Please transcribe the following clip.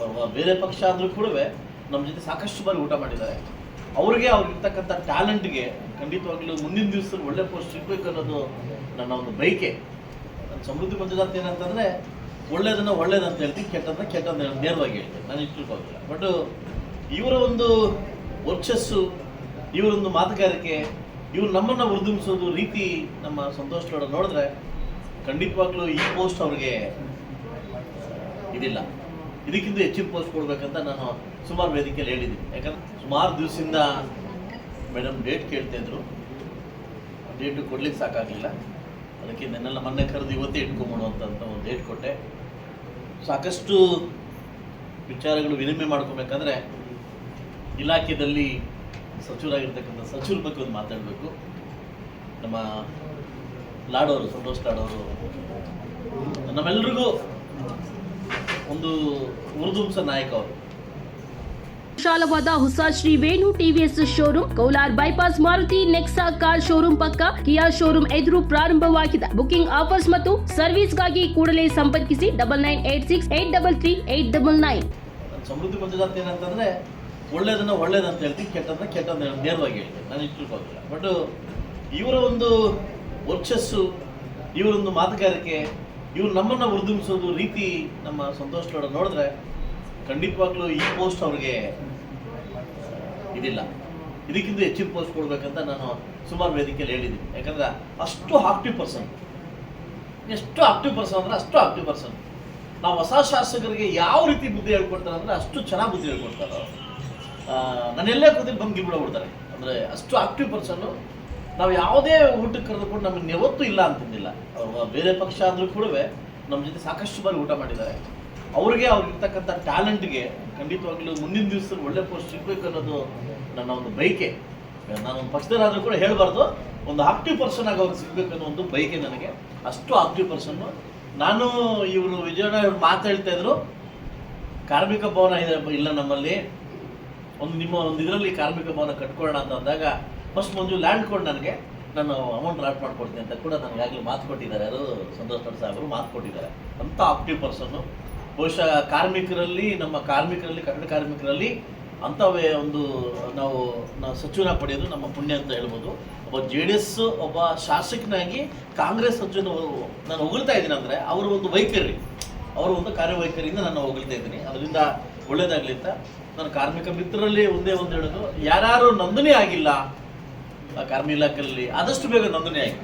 ಅವ್ರು ಬೇರೆ ಪಕ್ಷ ಆದರೂ ಕೂಡ ನಮ್ಮ ಜೊತೆ ಸಾಕಷ್ಟು ಬಾರಿ ಊಟ ಮಾಡಿದ್ದಾರೆ. ಅವ್ರಿಗೆ ಅವ್ರಿಗಿರ್ತಕ್ಕಂಥ ಟ್ಯಾಲೆಂಟ್ಗೆ ಖಂಡಿತವಾಗ್ಲೂ ಮುಂದಿನ ದಿವಸದಲ್ಲಿ ಒಳ್ಳೆ ಪೋಸ್ಟ್ ಸಿಗ್ಬೇಕು ಅನ್ನೋದು ನನ್ನ ಒಂದು ಬೈಕೆ ನನ್ನ ಸಮೃದ್ಧಿ ಮಂಜುನಾಥ್ ಏನಂತಂದರೆ ಒಳ್ಳೇದನ್ನ ಒಳ್ಳೇದಂತ ಹೇಳ್ತೀನಿ, ಕೆಟ್ಟದನ್ನ ಕೆಟ್ಟದ್ದು ನೇರವಾಗಿ ಹೇಳ್ತೀನಿ. ನಾನು ಇಷ್ಟು ತಿಳ್ಕೊಳ್ಳೋದಿಲ್ಲ ಬಟ್ ಇವರ ಒಂದು ವರ್ಚಸ್ಸು, ಇವರೊಂದು ಮಾತುಗಾರಿಕೆ, ಇವ್ರು ನಮ್ಮನ್ನು ಉರ್ದುಂಬಿಸೋದು ರೀತಿ ನಮ್ಮ ಸಂತೋಷ ನೋಡಿದ್ರೆ ಖಂಡಿತವಾಗ್ಲೂ ಈ ಪೋಸ್ಟ್ ಅವ್ರಿಗೆ ಇದಿಲ್ಲ. ಇದಕ್ಕಿಂತ ಹೆಚ್ಚಿನ ಪೋಸ್ಟ್ ಕೊಡಬೇಕಂತ ನಾನು ಸುಮಾರು ವೇದಿಕೆಯಲ್ಲಿ ಹೇಳಿದ್ದೀನಿ. ಯಾಕಂದ್ರೆ ಸುಮಾರು ದಿವಸದಿಂದ ಮೇಡಮ್ ಡೇಟ್ ಕೇಳ್ತಾ ಇದ್ರು. ಡೇಟು ಕೊಡ್ಲಿಕ್ಕೆ ಸಾಕಾಗಲಿಲ್ಲ. ಅದಕ್ಕೆ ನನ್ನೆಲ್ಲ ಮೊನ್ನೆ ಕರೆದು ಇವತ್ತೇ ಇಟ್ಕೊಂಬಿಡುವಂತ ಒಂದು ಡೇಟ್ ಕೊಟ್ಟೆ. ಸಾಕಷ್ಟು ವಿಚಾರಗಳು ವಿನಿಮಯ ಮಾಡ್ಕೋಬೇಕಂದ್ರೆ ಇಲಾಖೆಯಲ್ಲಿ ಸಚಿವರಾಗಿರ್ತಕ್ಕಂಥ ಸಚಿವರ ಬಗ್ಗೆ ಒಂದು ಮಾತಾಡಬೇಕು. ನಮ್ಮ ಲಾಡೋರು, ಸಂತೋಷ್ ಲಾಡೋರು, ನಮ್ಮೆಲ್ರಿಗೂ ಒಂದು ಉರ್ದುಂಸ ನಾಯಕ ಅವರು. ವಿಶಾಲವಾದ ಹೊಸ Shri Venu TVS showroom Kaular bypass Maruti Nexa car showroom ಪಕ್ಕ ಕಿಯಾ ಶೋರೂಮ್ ಎದುರು ಪ್ರಾರಂಭವಾಗಿದೆ. ಬುಕಿಂಗ್ ಆಫರ್ಸ್ ಮತ್ತು ಸರ್ವಿಸ್ಗಾಗಿ ಕೂಡಲೇ ಸಂಪರ್ಕಿಸಿ double nine eight six eight double three eight double nine Samruddhi Manjunath ಏನಂತಂದ್ರೆ ಒಳ್ಳೇದನ್ನ ಒಳ್ಳೇದಂತ ಹೇಳ್ತೀನಿ ಕೆಟ್ಟದನ್ನ ಕೆಟ್ಟದ ನೇರವಾಗಿ ಹೇಳ್ತೀನಿ ನಾನು ಇಷ್ಟು ತಿಳ್ಕೊಳ್ಳೋದಿಲ್ಲ ಬಟ್ ಇವರ ಒಂದು ವರ್ಚಸ್ಸು ಇವರೊಂದು ಮಾತುಗಾರಿಕೆ ಇವ್ರು ನಮ್ಮನ್ನು ಉರ್ದುಂಬಿಸೋದು ರೀತಿ ನಮ್ಮ ಸಂತೋಷ್ ಗೌಡ ನೋಡಿದ್ರೆ ಖಂಡಿತವಾಗ್ಲೂ ಈ ಪೋಸ್ಟ್ ಅವ್ರಿಗೆ ಇದಿಲ್ಲ. ಇದಕ್ಕಿಂತ ಹೆಚ್ಚಿನ ಪೋಸ್ಟ್ ಕೊಡ್ಬೇಕಂತ ನಾನು ಸುಮಾರು ವೇದಿಕೆಯಲ್ಲಿ ಹೇಳಿದ್ದೀನಿ. ಯಾಕಂದ್ರೆ ಅಷ್ಟು ಆಕ್ಟಿವ್ ಪರ್ಸನ್ ಎಷ್ಟು ಆಕ್ಟಿವ್ ಪರ್ಸನ್ ಅಂದ್ರೆ ಅಷ್ಟು ಆಕ್ಟಿವ್ ಪರ್ಸನ್ ನಾವು ಹೊಸ ಶಾಸಕರಿಗೆ ಯಾವ ರೀತಿ ಬುದ್ಧಿ ಹೇಳ್ಕೊಡ್ತಾರೆ ಅಂದ್ರೆ ಅಷ್ಟು ಚೆನ್ನಾಗಿ ಬುದ್ಧಿ ಹೇಳ್ಕೊಡ್ತಾರೆ ನನ್ನೆಲ್ಲೇ ಕೂತಿಲ್ಲಿ ಬಂದು ಗಿಬಿಡ ಬಿಡ್ತಾರೆ ಅಂದರೆ ಅಷ್ಟು ಆಕ್ಟಿವ್ ಪರ್ಸನ್ನು ನಾವು ಯಾವುದೇ ಊಟಕ್ಕೆ ಕರೆದುಕೊಂಡು ನಮಗೆ ಯಾವತ್ತೂ ಇಲ್ಲ ಅಂತಂದಿಲ್ಲ ಅವ್ರು ಬೇರೆ ಪಕ್ಷ ಆದರೂ ಕೂಡ ನಮ್ಮ ಜೊತೆ ಸಾಕಷ್ಟು ಬಾರಿ ಊಟ ಮಾಡಿದ್ದಾರೆ. ಅವ್ರಿಗೆ ಅವ್ರಿಗಿರ್ತಕ್ಕಂಥ ಟ್ಯಾಲೆಂಟ್ಗೆ ಖಂಡಿತವಾಗ್ಲೂ ಮುಂದಿನ ದಿವಸ ಒಳ್ಳೆ ಪೋಸ್ಟ್ ಸಿಗ್ಬೇಕು ಅನ್ನೋದು ನನ್ನ ಒಂದು ಬೈಕೆ ನಾನು ಒಂದು ಪಕ್ಷದಲ್ಲಾದರೂ ಕೂಡ ಹೇಳಬಾರ್ದು. ಒಂದು ಆಕ್ಟಿವ್ ಪರ್ಸನ್ ಆಗಿ ಅವ್ರಿಗೆ ಸಿಗ್ಬೇಕು ಅನ್ನೋ ಒಂದು ಬೈಕೆ ನನಗೆ. ಅಷ್ಟು ಆಕ್ಟಿವ್ ಪರ್ಸನ್ನು ನಾನು ಇವರು ವಿಜಯಣ್ಣ ಮಾತಾಡ್ತಾ ಇದ್ರು, ಕಾರ್ಮಿಕ ಭವನ ಇದೆ, ಇಲ್ಲ ನಮ್ಮಲ್ಲಿ. ಒಂದು ನಿಮ್ಮ ಒಂದು ಇದರಲ್ಲಿ ಕಾರ್ಮಿಕ ಭವನ ಕಟ್ಕೊಳ್ಳೋಣ ಅಂತ ಅಂದಾಗ ಫಸ್ಟ್ ಮಂಜು ಲ್ಯಾಂಡ್ ಕೊಡು ನನಗೆ, ನಾನು ಅಮೌಂಟ್ ಡ್ರಾಪ್ ಮಾಡ್ಕೊಡ್ತೀನಿ ಅಂತ ಕೂಡ ನನಗೆ ಆಗಲೇ ಮಾತು ಕೊಟ್ಟಿದ್ದಾರೆ. ಯಾರು ಸಂತೋಷ್ ಪಟ್ ಸಾಹೇಬರು ಮಾತು ಕೊಟ್ಟಿದ್ದಾರೆ. ಅಂಥ ಆಕ್ಟಿವ್ ಪರ್ಸನ್ನು ಬಹುಶಃ ಕಾರ್ಮಿಕರಲ್ಲಿ, ನಮ್ಮ ಕಾರ್ಮಿಕರಲ್ಲಿ ಕಟ್ಟಡ ಕಾರ್ಮಿಕರಲ್ಲಿ ಅಂಥವೇ ಒಂದು ನಾವು ನಾವು ಸಚಿವನ ಪಡೆಯೋದು ನಮ್ಮ ಪುಣ್ಯ ಅಂತ ಹೇಳ್ಬೋದು. ಒಬ್ಬ ಜೆ ಡಿ ಎಸ್ ಒಬ್ಬ ಶಾಸಕನಾಗಿ ಕಾಂಗ್ರೆಸ್ ಸಚಿವನ ನಾನು ಹೊಗಳ್ತಾ ಇದ್ದೀನಿ ಅಂದರೆ ಅವರು ಒಂದು ವೈಖರಿ. ಅವರು ಒಂದು ಕಾರ್ಯವೈಖರಿಯಿಂದ ನಾನು ಹೊಗಳ್ತಾ ಇದ್ದೀನಿ. ಅದರಿಂದ ಒಳ್ಳೇದಾಗಲಿ ಅಂತ. ನಾನು ಕಾರ್ಮಿಕ ಮಿತ್ರರಲ್ಲಿ ಒಂದೇ ಒಂದು ಹೇಳೋದು. ಯಾರ್ಯಾರು ನೋಂದಣಿ ಆಗಿಲ್ಲ. ಕಾರ್ಮಿಕ ಇಲಾಖೆಯಲ್ಲಿ ಆದಷ್ಟು ಬೇಗ ನೋಂದಣಿ ಆಗಿ